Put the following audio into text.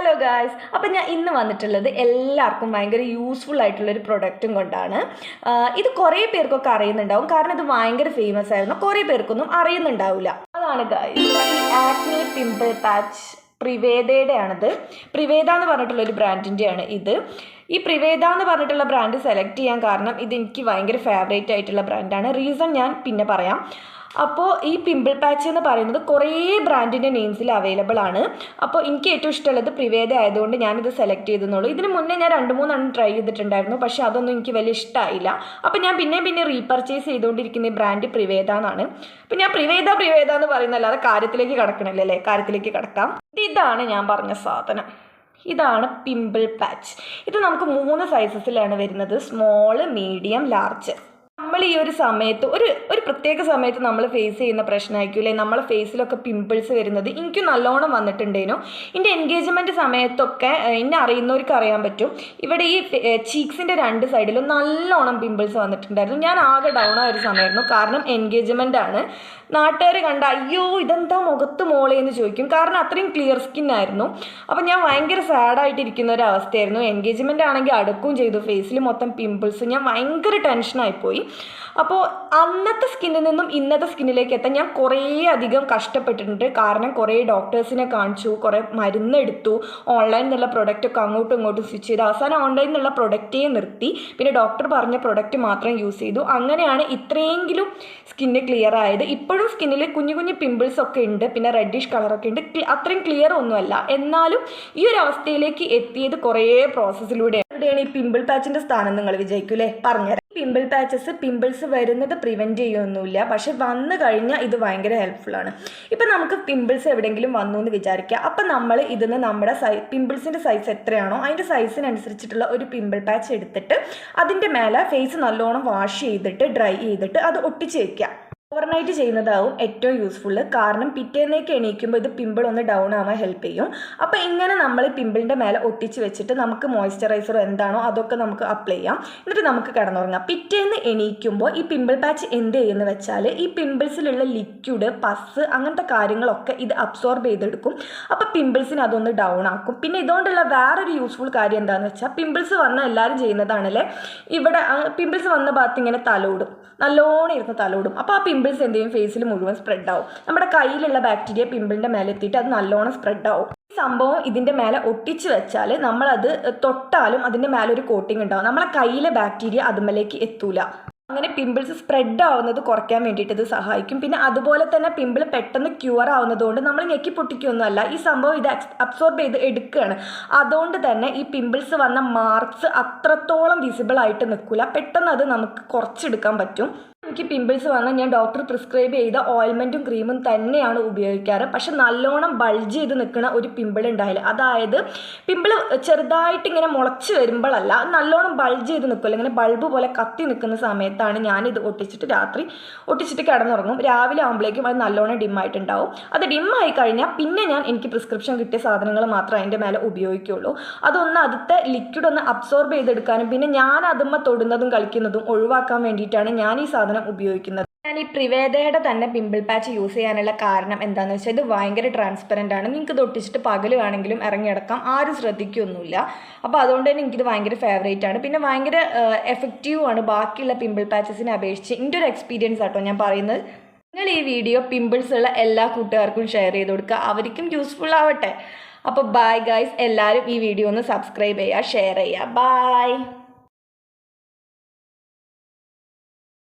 Hello guys അപ്പം ഞാൻ ഇന്ന് വന്നിട്ടുള്ളത് എല്ലാവർക്കും ഭയങ്കര യൂസ്ഫുൾ ആയിട്ടുള്ളൊരു പ്രൊഡക്റ്റും കൊണ്ടാണ്. ഇത് കുറേ പേർക്കൊക്കെ അറിയുന്നുണ്ടാവും. കാരണം ഇത് ഭയങ്കര ഫേമസ് ആയിരുന്നു. കുറേ പേർക്കൊന്നും അറിയുന്നുണ്ടാവില്ല. അതാണ് ഗായ്സ് ആക്നി പിമ്പിൾ പാച്ച് പ്രിവേദയുടെ ആണിത് പ്രിവേദ എന്ന് പറഞ്ഞിട്ടുള്ളൊരു ബ്രാൻഡിന്റെയാണ് ഇത്. ഈ പ്രിവേദ എന്ന് പറഞ്ഞിട്ടുള്ള ബ്രാൻഡ് സെലക്ട് ചെയ്യാൻ കാരണം ഇത് എനിക്ക് ഭയങ്കര ഫേവറേറ്റ് ആയിട്ടുള്ള ബ്രാൻഡാണ് റീസൺ ഞാൻ പിന്നെ പറയാം. അപ്പോൾ ഈ പിമ്പിൾ പാച്ച് എന്ന് പറയുന്നത് കുറേ ബ്രാൻഡിന്റെ നെയിംസിൽ അവൈലബിൾ ആണ്. അപ്പോൾ എനിക്ക് ഏറ്റവും ഇഷ്ടമുള്ളത് പ്രിവേദ ആയതുകൊണ്ട് ഞാനിത് സെലക്ട് ചെയ്തെന്നുള്ളൂ. ഇതിന് മുന്നേ ഞാൻ രണ്ട് മൂന്നെണ്ണം ട്രൈ ചെയ്തിട്ടുണ്ടായിരുന്നു. പക്ഷേ അതൊന്നും എനിക്ക് വലിയ ഇഷ്ടമായില്ല അപ്പോൾ ഞാൻ പിന്നെ പിന്നെ റീപർച്ചേസ് ചെയ്തുകൊണ്ടിരിക്കുന്ന ഈ ബ്രാൻഡ് പ്രിവേദ എന്നാണ്. അപ്പോൾ ഞാൻ പ്രിവേദ പ്രിവേദ എന്ന് പറയുന്നല്ലാതെ കാര്യത്തിലേക്ക് കടക്കണില്ല അല്ലേ? കാര്യത്തിലേക്ക് കടക്കാം. ഇതാണ് ഞാൻ പറഞ്ഞ സാധനം. ഇതാണ് പിമ്പിൾ പാച്ച് ഇത് നമുക്ക് മൂന്ന് സൈസസിലാണ് വരുന്നത്. സ്മോൾ മീഡിയം ലാർജ് നമ്മൾ ഈ ഒരു സമയത്ത് ഒരു ഒരു പ്രത്യേക സമയത്ത് നമ്മൾ ഫേസ് ചെയ്യുന്ന പ്രശ്നമായിരിക്കും അല്ലേ? നമ്മളെ ഫേസിലൊക്കെ പിമ്പിൾസ് വരുന്നത്. എനിക്ക് നല്ലോണം വന്നിട്ടുണ്ടേനു. എന്റെ എൻഗേജ്മെന്റ് സമയത്തൊക്കെ എന്നെ അറിയുന്നവർക്ക് അറിയാൻ പറ്റും. ഇവിടെ ഈ ചീക്സിന്റെ രണ്ട് സൈഡിലും നല്ലോണം പിമ്പിൾസ് വന്നിട്ടുണ്ടായിരുന്നു. ഞാൻ ആകെ ഡൗൺ ആയ ഒരു സമയമായിരുന്നു. കാരണം എൻഗേജ്മെന്റ് ആണ്. നാട്ടുകാർ കണ്ട അയ്യോ ഇതെന്താ മുഖത്ത് മോളെ? എന്ന് ചോദിക്കും. കാരണം അത്രയും ക്ലിയർ സ്കിൻ ആയിരുന്നു. അപ്പം ഞാൻ ഭയങ്കര സാഡായിട്ടിരിക്കുന്ന ഒരു അവസ്ഥയായിരുന്നു. എൻഗേജ്മെന്റ് ആണെങ്കിൽ അടുക്കും ചെയ്തു. ഫേസിൽ മൊത്തം പിമ്പിൾസ് ഞാൻ ഭയങ്കര ടെൻഷനായിപ്പോയി അപ്പോൾ അന്നത്തെ സ്കിന്നിൽ നിന്നും ഇന്നത്തെ സ്കിന്നിലേക്ക് എത്താൻ ഞാൻ കുറേ അധികം കഷ്ടപ്പെട്ടിട്ടുണ്ട്. കാരണം കുറേ ഡോക്ടേഴ്സിനെ കാണിച്ചു കുറേ മരുന്നെടുത്തു ഓൺലൈനിൽ നിന്നുള്ള പ്രൊഡക്റ്റൊക്കെ അങ്ങോട്ടും ഇങ്ങോട്ടും സ്വിച്ച് ചെയ്തു. അവസാനം ഓൺലൈനിൽ നിന്നുള്ള പ്രൊഡക്റ്റേ നിർത്തി. പിന്നെ ഡോക്ടർ പറഞ്ഞ പ്രൊഡക്റ്റ് മാത്രം യൂസ് ചെയ്തു. അങ്ങനെയാണ് ഇത്രയെങ്കിലും സ്കിന്ന് ക്ലിയർ ആയത്. ഇപ്പോഴും സ്കിന്നിൽ കുഞ്ഞു കുഞ്ഞു പിമ്പിൾസ് ഒക്കെ ഉണ്ട്. പിന്നെ റെഡിഷ് കളറൊക്കെ ഉണ്ട്. അത്രയും ക്ലിയർ ഒന്നുമല്ല. എന്നാലും ഈ ഒരു അവസ്ഥയിലേക്ക് എത്തിയത് കുറേ പ്രോസസ്സിലൂടെയാണ് എവിടെയാണ് ഈ പിമ്പിൾ പാച്ചിന്റെ സ്ഥാനം നിങ്ങൾ വിജയിക്കൂലേ പറഞ്ഞുതരാം. പിമ്പിൾ പാച്ചസ് പിമ്പിൾസ് വരുന്നത് പ്രിവെന്റ് ചെയ്യൊന്നുമില്ല പക്ഷെ വന്നു കഴിഞ്ഞാൽ ഇത് ഭയങ്കര ഹെൽപ്ഫുള്ളാണ് ഇപ്പം നമുക്ക് പിമ്പിൾസ് എവിടെയെങ്കിലും വന്നു എന്ന് വിചാരിക്കുക. അപ്പം നമ്മൾ ഇതിന് നമ്മുടെ സൈ പിമ്പിൾസിന്റെ സൈസ് എത്രയാണോ അതിന്റെ സൈസിനനുസരിച്ചിട്ടുള്ള ഒരു പിമ്പിൾ പാച്ച് എടുത്തിട്ട് അതിന്റെ മേലെ ഫേസ് നല്ലോണം വാഷ് ചെയ്തിട്ട് ഡ്രൈ ചെയ്തിട്ട് അത് ഒട്ടിച്ച് വെക്കുക. ഓവർനൈറ്റ് ചെയ്യുന്നതാവും ഏറ്റവും യൂസ്ഫുൾ കാരണം പിറ്റേന്നേക്ക് എണീക്കുമ്പോൾ ഇത് പിമ്പിൾ ഒന്ന് ഡൗൺ ആവാൻ ഹെൽപ്പ് ചെയ്യും. അപ്പോൾ ഇങ്ങനെ നമ്മൾ പിമ്പിളിന്റെ മേലെ ഒട്ടിച്ച് വെച്ചിട്ട് നമുക്ക് മോയ്സ്ചറൈസർ എന്താണോ അതൊക്കെ നമുക്ക് അപ്ലൈ ചെയ്യാം. എന്നിട്ട് നമുക്ക് കിടന്നുറങ്ങാം. പിറ്റേന്ന് എണീക്കുമ്പോൾ ഈ പിമ്പിൾ പാച്ച് എന്ത് ചെയ്യുമെന്ന് വെച്ചാൽ ഈ പിമ്പിൾസിലുള്ള ലിക്വിഡ് പസ് അങ്ങനത്തെ കാര്യങ്ങളൊക്കെ ഇത് അബ്സോർബ് ചെയ്തെടുക്കും. അപ്പോൾ പിമ്പിൾസിന് അതൊന്ന് ഡൗൺ ആക്കും. പിന്നെ ഇതുകൊണ്ടുള്ള വേറൊരു യൂസ്ഫുൾ കാര്യം എന്താണെന്ന് വെച്ചാൽ പിമ്പിൾസ് വന്ന എല്ലാവരും ചെയ്യുന്നതാണല്ലേ? ഇവിടെ പിമ്പിൾസ് വന്ന ഭാഗത്ത് ഇങ്ങനെ തലോടും. നല്ലോണം ഇരുന്ന് തലോടും. അപ്പോൾ ആ പിമ്പിൾസ് എന്ത് ചെയ്യും ഫേസിൽ മുഴുവൻ സ്പ്രെഡ് ആവും. നമ്മുടെ കയ്യിലുള്ള ബാക്ടീരിയ പിമ്പിളിന്റെ മേലെ എത്തിയിട്ട് അത് നല്ലോണം സ്പ്രെഡ് ആവും. ഈ സംഭവം ഇതിന്റെ മേലെ ഒട്ടിച്ച് വെച്ചാൽ നമ്മളത് തൊട്ടാലും അതിന്റെ മേലെ ഒരു കോട്ടിംഗ് ഉണ്ടാവും. നമ്മളെ കയ്യിലെ ബാക്ടീരിയ അതുമലേക്ക് എത്തൂല. അങ്ങനെ പിമ്പിൾസ് സ്പ്രെഡ് ആവുന്നത് കുറയ്ക്കാൻ വേണ്ടിയിട്ട് ഇത് സഹായിക്കും. പിന്നെ അതുപോലെ തന്നെ പിമ്പിൾ പെട്ടെന്ന് ക്യൂർ ആവുന്നതുകൊണ്ട് നമ്മൾ ഞെക്കി പൊട്ടിക്കൊന്നുമല്ല. ഈ സംഭവം ഇത് അബ്സോർബ് ചെയ്ത് എടുക്കുകയാണ് അതുകൊണ്ട് തന്നെ ഈ പിമ്പിൾസ് വന്ന മാർക്സ് അത്രത്തോളം വിസിബിൾ ആയിട്ട് നിൽക്കില്ല പെട്ടെന്ന് അത് നമുക്ക് കുറച്ചെടുക്കാൻ പറ്റും. എനിക്ക് പിമ്പിൾസ് വന്നാൽ ഞാൻ ഡോക്ടർ പ്രിസ്ക്രൈബ് ചെയ്ത ഓയിൽമെന്റും ക്രീമും തന്നെയാണ് ഉപയോഗിക്കാറ്. പക്ഷെ നല്ലോണം ബൾജ് ചെയ്ത് നിൽക്കുന്ന ഒരു പിമ്പിൾ ഉണ്ടായില്ല. അതായത് പിമ്പിൾ ചെറുതായിട്ട് ഇങ്ങനെ മുളച്ച് വരുമ്പോഴല്ല നല്ലോണം ബൾജ് ചെയ്ത് നിൽക്കുമല്ലോ ഇങ്ങനെ ബൾബ് പോലെ കത്തി നിൽക്കുന്ന സമയത്താണ് ഞാനിത് ഒട്ടിച്ചിട്ട് രാത്രി ഒട്ടിച്ചിട്ട് കിടന്നുറങ്ങും. രാവിലെ ആകുമ്പോഴേക്കും അത് നല്ലോണം ഡിമ്മായിട്ടുണ്ടാവും അത് ഡിമ്മായി കഴിഞ്ഞാൽ പിന്നെ ഞാൻ എനിക്ക് പ്രിസ്ക്രിപ്ഷൻ കിട്ടിയ സാധനങ്ങൾ മാത്രം അതിന്റെ മേലെ ഉപയോഗിക്കുള്ളൂ. അതൊന്ന് അതിന്റെ ലിക്വിഡ് ഒന്ന് അബ്സോർബ് ചെയ്തെടുക്കാനും പിന്നെ ഞാൻ അതുമ്മ തൊടുന്നതും കളിക്കുന്നതും ഒഴിവാക്കാൻ വേണ്ടിയിട്ടാണ് ഞാൻ ഈ സാധനം ഉപയോഗിക്കുന്നത്? ഞാൻ ഈ പ്രിവേദയുടെ തന്നെ പിമ്പിൾ പാച്ച് യൂസ് ചെയ്യാനുള്ള കാരണം എന്താണെന്ന് വെച്ചാൽ ഇത് ഭയങ്കര ട്രാൻസ്പെറന്റ് ആണ്. നിങ്ങൾക്ക് ഇത് ഒട്ടിച്ചിട്ട് പകൽ വേണമെങ്കിലും ഇറങ്ങിയടക്കാം ആരും ശ്രദ്ധിക്കൊന്നുമില്ല. അപ്പോൾ അതുകൊണ്ട് തന്നെ എനിക്കിത് ഭയങ്കര ഫേവറേറ്റ് ആണ്. പിന്നെ ഭയങ്കര എഫക്റ്റീവ് ആണ് ബാക്കിയുള്ള പിമ്പിൾ പാച്ചസിനെ അപേക്ഷിച്ച്. എന്റെ ഒരു എക്സ്പീരിയൻസ് ആട്ടോ ഞാൻ പറയുന്നത്. നിങ്ങൾ ഈ വീഡിയോ പിമ്പിൾസ് ഉള്ള എല്ലാ കൂട്ടുകാർക്കും ഷെയർ ചെയ്ത് കൊടുക്കുക. അവർക്കും യൂസ്ഫുൾ ആവട്ടെ. അപ്പോൾ ബൈ ഗൈസ് എല്ലാവരും ഈ വീഡിയോ ഒന്ന് സബ്സ്ക്രൈബ് ചെയ്യുക ഷെയർ ചെയ്യുക. ബൈ